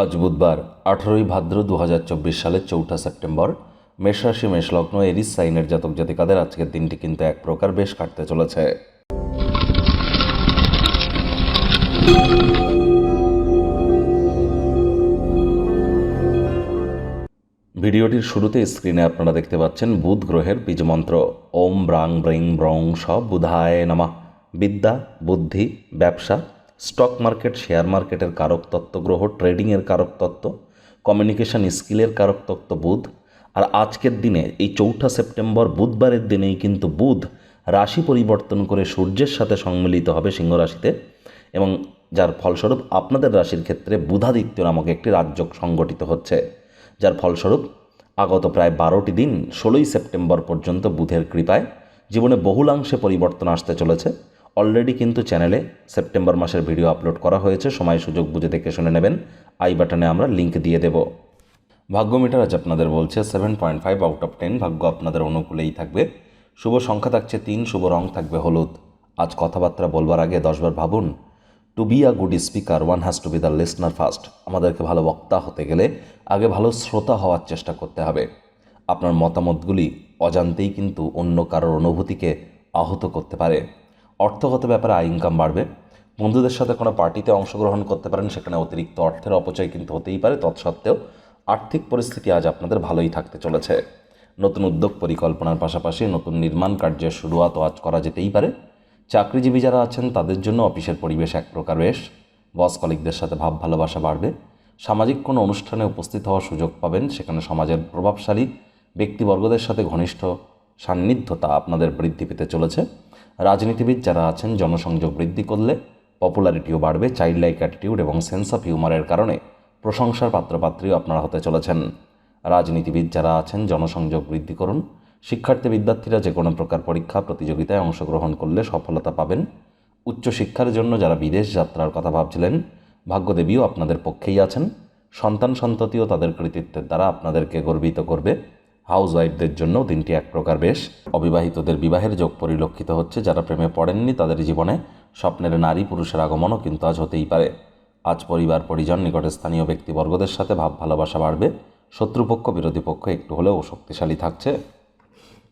আজ বুধবার, আঠারোই ভাদ্র দু হাজার চব্বিশ সালের চৌঠা সেপ্টেম্বর। মেষরাশি, মেষলগ্ন, এরিস, সাইনের জাতক জাতিকাদের আজকের দিনটি কিন্তু এক প্রকার বেশ কাটতে চলেছে। ভিডিওটির শুরুতে স্ক্রিনে আপনারা দেখতে পাচ্ছেন বুধ গ্রহের বীজমন্ত্র ওম ব্রাং ব্রিং ব্রং স বুধায় নামা। বিদ্যা, বুদ্ধি, ব্যবসা স্টক মার্কেট, শেয়ার মার্কেটের কারক তত্ত্ব গ্রহ, ট্রেডিংয়ের কারক তত্ত্ব, কমিউনিকেশন স্কিলের কারক তত্ত্ব বুধ। আর আজকের দিনে, এই চৌঠা সেপ্টেম্বর বুধবারের দিনেই কিন্তু বুধ রাশি পরিবর্তন করে সূর্যের সাথে সম্মিলিত হবে সিংহ রাশিতে এবং যার ফলস্বরূপ আপনাদের রাশির ক্ষেত্রে বুধাদিত্য নামক একটি রাজ্য সংগঠিত হচ্ছে। যার ফলস্বরূপ, আগত প্রায় বারোটি দিন ষোলোই সেপ্টেম্বর পর্যন্ত বুধের কৃপায় জীবনে বহুলাংশে পরিবর্তন আসতে চলেছে। অলরেডি কিন্তু চ্যানেলে সেপ্টেম্বর মাসের ভিডিও আপলোড করা হয়েছে, সময় সুযোগ বুঝে দেখে শুনে নেবেন। আই বাটনে আমরা লিঙ্ক দিয়ে দেব। ভাগ্য মিটার আজ আপনাদের বলছে seven point five out of ten ভাগ্য আপনাদের অনুকূলেই থাকবে। শুভ সংখ্যা থাকছে তিন, শুভ রং থাকবে হলুদ। আজ কথাবার্তা বলবার আগে দশবার ভাবুন to be a good speaker one has to be the listener first আমাদেরকে ভালো বক্তা হতে গেলে আগে ভালো শ্রোতা হওয়ার চেষ্টা করতে হবে। আপনার মতামতগুলি অজান্তেই কিন্তু অন্য কারোর অনুভূতিকে আহত করতে পারে। অর্থগত ব্যাপারে আয় ইনকাম বাড়বে। বন্ধুদের সাথে কোনো পার্টিতে অংশগ্রহণ করতে পারেন, সেখানে অতিরিক্ত অর্থের অপচয় কিন্তু হতেই পারে। তৎসত্ত্বেও আর্থিক পরিস্থিতি আজ আপনাদের ভালোই থাকতে চলেছে। নতুন উদ্যোগ পরিকল্পনার পাশাপাশি নতুন নির্মাণ কার্যের শুরুয়াতও আজ করা যেতেই পারে। চাকরিজীবী যারা আছেন, তাদের জন্য অফিসের পরিবেশ এক প্রকার বেশ। বস কলিকদের সাথে ভাব ভালোবাসা বাড়বে। সামাজিক কোনো অনুষ্ঠানে উপস্থিত হওয়ার সুযোগ পাবেন, সেখানে সমাজের প্রভাবশালী ব্যক্তিবর্গদের সাথে ঘনিষ্ঠ সান্নিধ্যতা আপনাদের বৃদ্ধি পেতে চলেছে। রাজনীতিবিদ যারা আছেন, জনসংযোগ বৃদ্ধি করলে পপুলারিটিও বাড়বে চাইল্ড লাইক অ্যাটিটিউড এবং সেন্স অফ হিউমারের কারণে প্রশংসার পাত্রপাত্রীও আপনারা হতে চলেছেন। রাজনীতিবিদ যারা আছেন, জনসংযোগ বৃদ্ধি করুন। শিক্ষার্থী বিদ্যার্থীরা যে কোনো প্রকার পরীক্ষা, প্রতিযোগিতায় অংশগ্রহণ করলে সফলতা পাবেন। উচ্চশিক্ষার জন্য যারা বিদেশ যাত্রার কথা ভাবছিলেন, ভাগ্যদেবীও আপনাদের পক্ষেই আছেন। সন্তান সন্ততিও তাদের কৃতিত্বের দ্বারা আপনাদেরকে গর্বিত করবে। হাউস ওয়াইফদের জন্য দিনটি এক প্রকার বেশ। অবিবাহিতদের বিবাহের যোগ পরিলক্ষিত হচ্ছে, যারা প্রেমে পড়েননি তাদের জীবনে স্বপ্নের নারী পুরুষের আগমনও কিন্তু আজ হতেই পারে। আজ পরিবার, পরিজন, নিকটে স্থানীয় ব্যক্তিবর্গদের সাথে ভাব ভালোবাসা বাড়বে। শত্রুপক্ষ, বিরোধী পক্ষ একটু হলেও শক্তিশালী থাকছে।